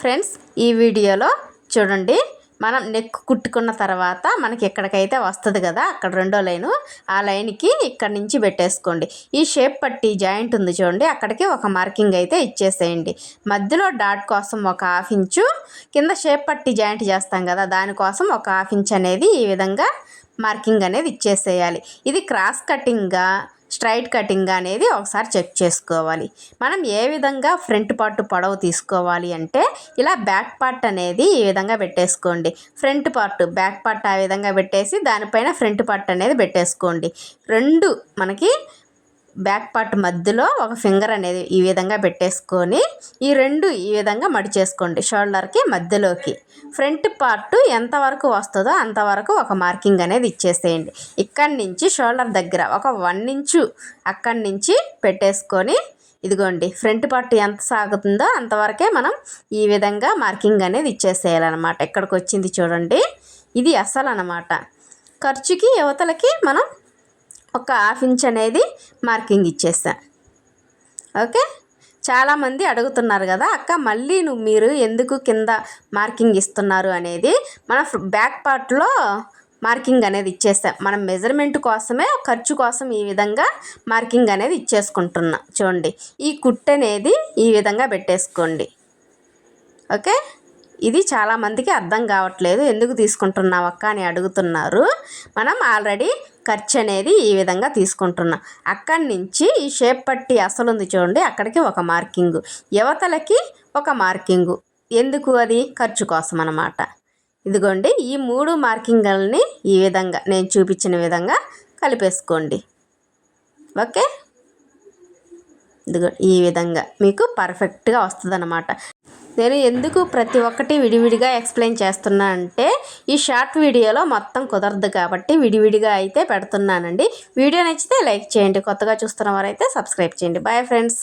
Friends ఈ వీడియోలో చూడండి మనం నెక్ కుట్టుకున్న తర్వాత మనకి ఎక్కడికైతే వస్తుంది కదా అక్కడ రెండో లైను ఆ లైన్కి ఇక్కడ నుంచి పెట్టేసుకోండి. ఈ షేప్ పట్టి జాయింట్ ఉంది చూడండి అక్కడికి ఒక మార్కింగ్ అయితే ఇచ్చేసేయండి. మధ్యలో డాట్ కోసం ఒక హాఫ్ ఇంచు కింద షేప్ పట్టి జాయింట్ చేస్తాం కదా దానికోసం ఒక హాఫ్ ఇంచ్ అనేది ఈ విధంగా మార్కింగ్ అనేది ఇచ్చేసేయాలి. ఇది క్రాస్ కటింగ్గా స్ట్రైట్ కటింగ్ అనేది ఒకసారి చెక్ చేసుకోవాలి. మనం ఏ విధంగా ఫ్రంట్ పార్ట్ పొడవు తీసుకోవాలి అంటే ఇలా బ్యాక్ పార్ట్ అనేది ఈ విధంగా పెట్టేసుకోండి. ఫ్రంట్ పార్ట్ బ్యాక్ పార్ట్ ఆ విధంగా పెట్టేసి దానిపైన ఫ్రంట్ పార్ట్ అనేది పెట్టేసుకోండి. రెండు మనకి బ్యాక్ పార్ట్ మధ్యలో ఒక ఫింగర్ అనేది ఈ విధంగా పెట్టేసుకొని ఈ రెండు ఈ విధంగా మడిచేసుకోండి షోల్డర్కి మధ్యలోకి. ఫ్రంట్ పార్ట్ ఎంతవరకు వస్తుందో అంతవరకు ఒక మార్కింగ్ అనేది ఇచ్చేసేయండి. ఇక్కడి నుంచి షోల్డర్ దగ్గర ఒక వన్ ఇంచు అక్కడి నుంచి పెట్టేసుకొని ఇదిగోండి ఫ్రంట్ పార్ట్ ఎంత సాగుతుందో అంతవరకే మనం ఈ విధంగా మార్కింగ్ అనేది ఇచ్చేసేయాలన్నమాట. ఇక్కడికి వచ్చింది చూడండి. ఇది అసలు అనమాట ఖర్చుకి యువతలకి మనం ఒక హాఫ్ ఇంచ్ అనేది మార్కింగ్ ఇచ్చేస్తా. ఓకే? చాలామంది అడుగుతున్నారు కదా అక్క మళ్ళీ నువ్వు మీరు ఎందుకు కింద మార్కింగ్ ఇస్తున్నారు? అనేది మన బ్యాక్ పార్ట్లో మార్కింగ్ అనేది ఇచ్చేసాం మనం మెజర్మెంట్ కోసమే ఖర్చు కోసం ఈ విధంగా మార్కింగ్ అనేది ఇచ్చేసుకుంటున్నా. చూడండి ఈ కుట్ అనేది ఈ విధంగా పెట్టేసుకోండి. ఓకే? ఇది చాలామందికి అర్థం కావట్లేదు. ఎందుకు తీసుకుంటున్నావు అక్క అని అడుగుతున్నారు. మనం ఆల్రెడీ ఖర్చు అనేది ఈ విధంగా తీసుకుంటున్నాం. అక్కడి నుంచి ఈ షేప్ పట్టి అసలు ఉంది చూడండి అక్కడికి ఒక మార్కింగు. యువతలకి ఒక మార్కింగు. ఎందుకు అది? ఖర్చు కోసం అన్నమాట. ఇదిగోండి ఈ మూడు మార్కింగ్లని ఈ విధంగా నేను చూపించిన విధంగా కలిపేసుకోండి. ఓకే? ఇదిగో ఈ విధంగా మీకు పర్ఫెక్ట్గా వస్తుంది నేను ఎందుకు ప్రతి ఒక్కటి విడివిడిగా ఎక్స్ప్లెయిన్ చేస్తున్నా అంటే ఈ షార్ట్ వీడియోలో మొత్తం కుదరదు కాబట్టి విడివిడిగా అయితే పెడుతున్నానండి. వీడియో నచ్చితే లైక్ చేయండి. కొత్తగా చూస్తున్న వారైతే సబ్స్క్రైబ్ చేయండి. Bye friends.